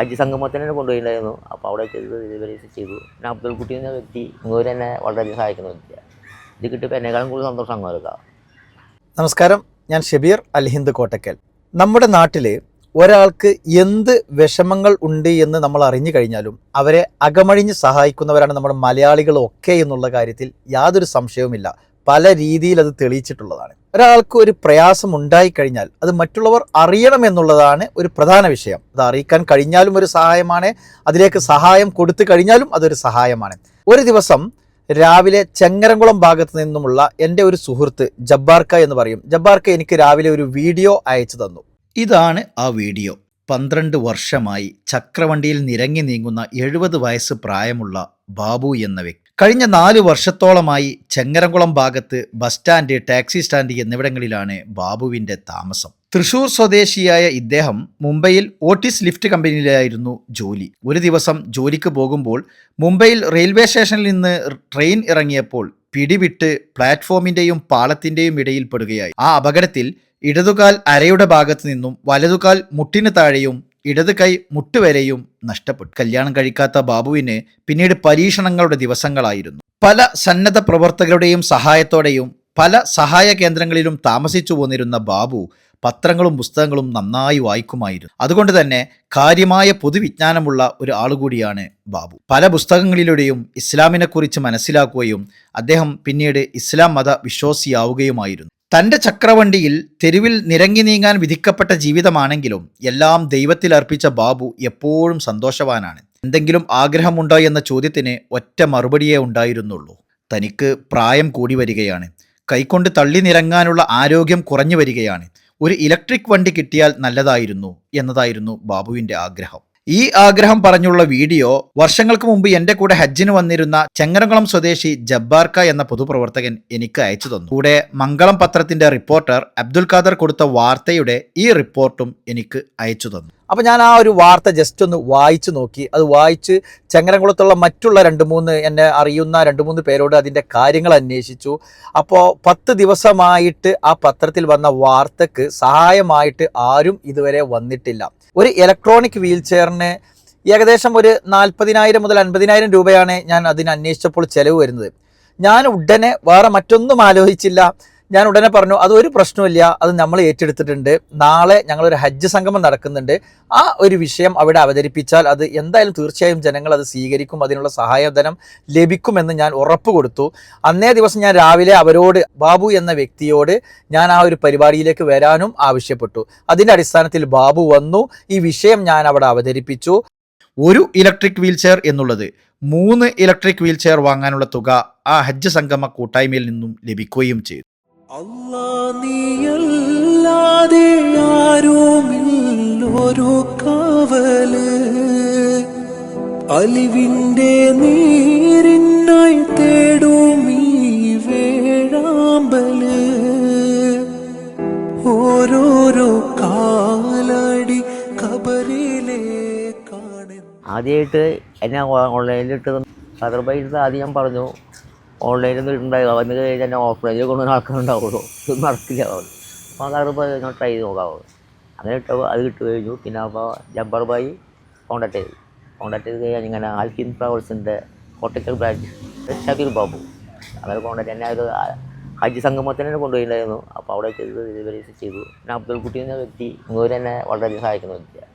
ഹജ്ജ് സംഗമത്തിനെ തന്നെ കൊണ്ടുപോയിട്ടുണ്ടായിരുന്നു. അപ്പോൾ അവിടെ ചെയ്ത് വിദ്യാഭ്യാസം ചെയ്തു. പിന്നെ അബ്ദുൽ കുട്ടി എന്ന വ്യക്തി ഇങ്ങോട്ട് തന്നെ വളരെയധികം സഹായിക്കുന്ന വ്യക്തിയാണ്. ഇത് കിട്ടിയപ്പോൾ എന്നെക്കാളും കൂടുതൽ സന്തോഷം അങ്ങോട്ട് നമസ്കാരം. ഞാൻ ഷബീർ അൽഹിന്ദ് കോട്ടക്കൽ. നമ്മുടെ നാട്ടിൽ ഒരാൾക്ക് എന്ത് വിഷമങ്ങൾ ഉണ്ട് എന്ന് നമ്മൾ അറിഞ്ഞു കഴിഞ്ഞാലും അവരെ അകമഴിഞ്ഞ് സഹായിക്കുന്നവരാണ് നമ്മുടെ മലയാളികളൊക്കെ എന്നുള്ള കാര്യത്തിൽ യാതൊരു സംശയവുമില്ല. പല രീതിയിൽ അത് തെളിയിച്ചിട്ടുള്ളതാണ്. ഒരാൾക്ക് ഒരു പ്രയാസം ഉണ്ടായിക്കഴിഞ്ഞാൽ അത് മറ്റുള്ളവർ അറിയണം എന്നുള്ളതാണ് ഒരു പ്രധാന വിഷയം. അത് അറിയിക്കാൻ കഴിഞ്ഞാലും ഒരു സഹായമാണ്. അതിലേക്ക് സഹായം കൊടുത്തു കഴിഞ്ഞാലും അതൊരു സഹായമാണ്. ഒരു ദിവസം രാവിലെ ചെങ്ങരംകുളം ഭാഗത്ത് നിന്നുമുള്ള എന്റെ ഒരു സുഹൃത്ത് ജബ്ബാർക്ക എന്ന് പറയും. ജബ്ബാർക്ക എനിക്ക് രാവിലെ ഒരു വീഡിയോ അയച്ചു തന്നു. ഇതാണ് ആ വീഡിയോ. പന്ത്രണ്ട് വർഷമായി ചക്രവണ്ടിയിൽ നിരങ്ങി നീങ്ങുന്ന എഴുപത് വയസ്സ് പ്രായമുള്ള ബാബു എന്ന വ്യക്തി. കഴിഞ്ഞ നാല് വർഷത്തോളമായി ചെങ്ങരംകുളം ഭാഗത്ത് ബസ് സ്റ്റാൻഡ് ടാക്സി സ്റ്റാൻഡ് എന്നിവിടങ്ങളിലാണ് ബാബുവിന്റെ താമസം. തൃശൂർ സ്വദേശിയായ ഇദ്ദേഹം മുംബൈയിൽ ഓട്ടിസ് ലിഫ്റ്റ് കമ്പനിയിലായിരുന്നു ജോലി. ഒരു ദിവസം ജോലിക്ക് പോകുമ്പോൾ മുംബൈയിൽ റെയിൽവേ സ്റ്റേഷനിൽ നിന്ന് ട്രെയിൻ ഇറങ്ങിയപ്പോൾ പിടിവിട്ട് പ്ലാറ്റ്ഫോമിന്റെയും പാളത്തിന്റെയും ഇടയിൽ പെടുകയായി. ആ അപകടത്തിൽ ഇടതുകാൽ അരയുടെ ഭാഗത്തു നിന്നും വലതുകാൽ മുട്ടിന് താഴെയും ഇടത് കൈ മുട്ടുവരെയും നഷ്ടപ്പെട്ടു. കല്യാണം കഴിക്കാത്ത ബാബുവിന് പിന്നീട് പരീക്ഷണങ്ങളുടെ ദിവസങ്ങളായിരുന്നു. പല സന്നദ്ധ പ്രവർത്തകരുടെയും സഹായത്തോടെയും പല സഹായ കേന്ദ്രങ്ങളിലും താമസിച്ചു പോന്നിരുന്ന ബാബു പത്രങ്ങളും പുസ്തകങ്ങളും നന്നായി വായിക്കുമായിരുന്നു. അതുകൊണ്ട് തന്നെ കാര്യമായ പൊതുവിജ്ഞാനമുള്ള ഒരു ആളുകൂടിയാണ് ബാബു. പല പുസ്തകങ്ങളിലൂടെയും ഇസ്ലാമിനെക്കുറിച്ച് മനസ്സിലാക്കുകയും അദ്ദേഹം പിന്നീട് ഇസ്ലാം മത വിശ്വാസിയാവുകയുമായിരുന്നു. തന്റെ ചക്രവണ്ടിയിൽ തെരുവിൽ നിരങ്ങി നീങ്ങാൻ വിധിക്കപ്പെട്ട ജീവിതമാണെങ്കിലും എല്ലാം ദൈവത്തിൽ അർപ്പിച്ച ബാബു എപ്പോഴും സന്തോഷവാനാണ്. എന്തെങ്കിലും ആഗ്രഹമുണ്ടോ എന്ന ചോദ്യത്തിന് ഒറ്റ മറുപടിയേ ഉണ്ടായിരുന്നുള്ളൂ. തനിക്ക് പ്രായം കൂടി വരികയാണ്. കൈകൊണ്ട് തള്ളി നിരങ്ങാനുള്ള ആരോഗ്യം കുറഞ്ഞു വരികയാണ്. ഒരു ഇലക്ട്രിക് വണ്ടി കിട്ടിയാൽ നല്ലതായിരുന്നു എന്നതായിരുന്നു ബാബുവിന്റെ ആഗ്രഹം. ഈ ആഗ്രഹം പറഞ്ഞുള്ള വീഡിയോ വർഷങ്ങൾക്ക് മുമ്പ് എന്റെ കൂടെ ഹജ്ജിന് വന്നിരുന്ന ചെങ്ങരംകുളം സ്വദേശി ജബ്ബാർക്ക എന്ന പൊതുപ്രവർത്തകൻ എനിക്ക് അയച്ചു തന്നു. കൂടെ മംഗളം പത്രത്തിന്റെ റിപ്പോർട്ടർ അബ്ദുൽ ഖാദർ കൊടുത്ത വാർത്തയുടെ ഈ റിപ്പോർട്ടും എനിക്ക് അയച്ചു തന്നു. അപ്പോൾ ഞാൻ ആ ഒരു വാർത്ത ജസ്റ്റ് ഒന്ന് വായിച്ചു നോക്കി. അത് വായിച്ച് ചങ്ങരംകുളത്തുള്ള മറ്റുള്ള രണ്ട് മൂന്ന് എന്നെ അറിയുന്ന രണ്ട് മൂന്ന് പേരോട് അതിന്റെ കാര്യങ്ങൾ അന്വേഷിച്ചു. അപ്പോൾ പത്ത് ദിവസമായിട്ട് ആ പത്രത്തിൽ വന്ന വാർത്തക്ക് സഹായമായിട്ട് ആരും ഇതുവരെ വന്നിട്ടില്ല. ഒരു ഇലക്ട്രോണിക് വീൽ ചെയറിന് ഏകദേശം ഒരു നാൽപ്പതിനായിരം മുതൽ അൻപതിനായിരം രൂപയാണ് ഞാൻ അതിന് അന്വേഷിച്ചപ്പോൾ ചിലവ് വരുന്നത്. ഞാൻ ഉടനെ വേറെ മറ്റൊന്നും ആലോചിച്ചില്ല. ഞാൻ ഉടനെ പറഞ്ഞു അത് ഒരു പ്രശ്നമില്ല അത് നമ്മൾ ഏറ്റെടുത്തിട്ടുണ്ട്. നാളെ ഞങ്ങളൊരു ഹജ്ജ് സംഗമം നടക്കുന്നുണ്ട്. ആ ഒരു വിഷയം അവിടെ അവതരിപ്പിച്ചാൽ അത് എന്തായാലും തീർച്ചയായും ജനങ്ങൾ അത് സ്വീകരിക്കും അതിനുള്ള സഹായധനം ലഭിക്കുമെന്ന് ഞാൻ ഉറപ്പ് കൊടുത്തു. അന്നേ ദിവസം ഞാൻ രാവിലെ അവരോട് ബാബു എന്ന വ്യക്തിയോട് ഞാൻ ആ ഒരു പരിപാടിയിലേക്ക് വരാനും ആവശ്യപ്പെട്ടു. അതിന്റെ അടിസ്ഥാനത്തിൽ ബാബു വന്നു. ഈ വിഷയം ഞാൻ അവിടെ അവതരിപ്പിച്ചു. ഒരു ഇലക്ട്രിക് വീൽചെയർ എന്നുള്ളത് മൂന്ന് ഇലക്ട്രിക് വീൽചെയർ വാങ്ങാനുള്ള തുക ആ ഹജ്ജ് സംഗമ കൂട്ടായ്മയിൽ നിന്നും ലഭിക്കുകയും ചെയ്തു. അല്ലാ നീയല്ലാതെ ആരോമില്ലൊരു കാവൽ. അലിവിന്റെ നീരിനായി തേടും ഈ വേഴാമ്പൽ. ഓരോരോ കാലടി കബറിലെ കാണ ആദ്യമായിട്ട് എന്നെ ഓൺലൈനിലിട്ട് സദർബൈസ് ആദ്യം ഞാൻ പറഞ്ഞു ഓൺലൈനിൽ നിന്ന് ഉണ്ടാവുക വന്നു കഴിഞ്ഞാൽ എന്നെ ഓഫ്ലൈനിൽ കൊണ്ടുവന്ന ആൾക്കാരുണ്ടാവുള്ളൂ. ഇത് നടക്കില്ല പറഞ്ഞു അപ്പോൾ അതറിപ്പോൾ ഞാൻ ട്രൈ ചെയ്ത് നോക്കാവൂ അങ്ങനെ ഇട്ടപ്പോൾ അത് കിട്ടു കഴിഞ്ഞു. പിന്നെ അപ്പോൾ ജബ്ബർ ബായി കോൺടാക്ട് ചെയ്തു. കോൺടാക്ട് ചെയ്ത് കഴിഞ്ഞാൽ ഇങ്ങനെ ആൽഫിൻ ട്രാവൽസിന്റെ കോട്ടക്കൽ ബ്രാഞ്ച് ഷബീർ ബാബു. അങ്ങനെ കോൺടാക്ട് എന്നെ അത് ഹജ്ജ് സംഗമത്തിന് തന്നെ കൊണ്ടുപോയിട്ടുണ്ടായിരുന്നു. അപ്പോൾ അവിടെ ചെയ്ത് ഡെലിവറി ചെയ്തു. പിന്നെ അബ്ദുൽ കുട്ടി എന്ന വ്യക്തി ഇങ്ങോട്ട് തന്നെ വളരെയധികം സഹായിക്കുന്ന വ്യക്തിയാണ്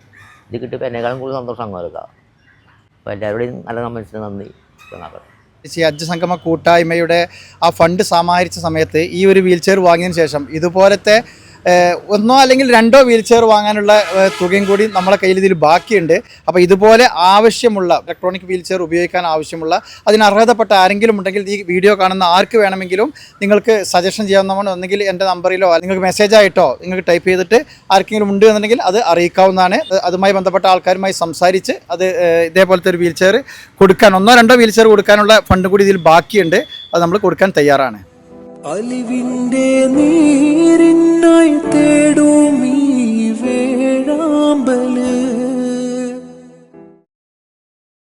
ഇത് കിട്ടിയപ്പോൾ എന്നെക്കാളും കൂടുതൽ സന്തോഷം അങ്ങോട്ട് അപ്പോൾ എല്ലാവരുടെയും നല്ല മനസ്സിന് നന്ദി. എന്നാണ് ഈ ഹജ്ജ് സംഗമ കൂട്ടായ്മയുടെ ആ ഫണ്ട് സമാഹരിച്ച സമയത്ത് ഈ ഒരു വീൽ ചെയർ വാങ്ങിയതിന് ശേഷം ഇതുപോലത്തെ ഒന്നോ അല്ലെങ്കിൽ രണ്ടോ വീൽ ചെയർ വാങ്ങാനുള്ള തുകയും കൂടി നമ്മളെ കയ്യിൽ ഇതിൽ ബാക്കിയുണ്ട്. അപ്പോൾ ഇതുപോലെ ആവശ്യമുള്ള ഇലക്ട്രോണിക് വീൽ ചെയർ ഉപയോഗിക്കാൻ ആവശ്യമുള്ള അതിന് അർഹതപ്പെട്ട ആരെങ്കിലും ഉണ്ടെങ്കിൽ ഈ വീഡിയോ കാണുന്ന ആർക്ക് വേണമെങ്കിലും നിങ്ങൾക്ക് സജഷൻ ചെയ്യാവുന്നതാണ്. ഒന്നെങ്കിൽ എന്റെ നമ്പറിലോ നിങ്ങൾക്ക് മെസ്സേജ് ആയിട്ടോ നിങ്ങൾക്ക് ടൈപ്പ് ചെയ്തിട്ട് ആർക്കെങ്കിലും ഉണ്ട് എന്നുണ്ടെങ്കിൽ അത് അറിയിക്കാവുന്നതാണ്. അതുമായി ബന്ധപ്പെട്ട ആൾക്കാരുമായി സംസാരിച്ച് അത് ഇതേപോലത്തെ ഒരു വീൽ ചെയർ കൊടുക്കാൻ ഒന്നോ രണ്ടോ വീൽ ചെയർ കൊടുക്കാനുള്ള ഫണ്ട് കൂടി ഇതിൽ ബാക്കിയുണ്ട്. അത് നമ്മൾ കൊടുക്കാൻ തയ്യാറാണ്. അലിവിന്റെ നീരിനായി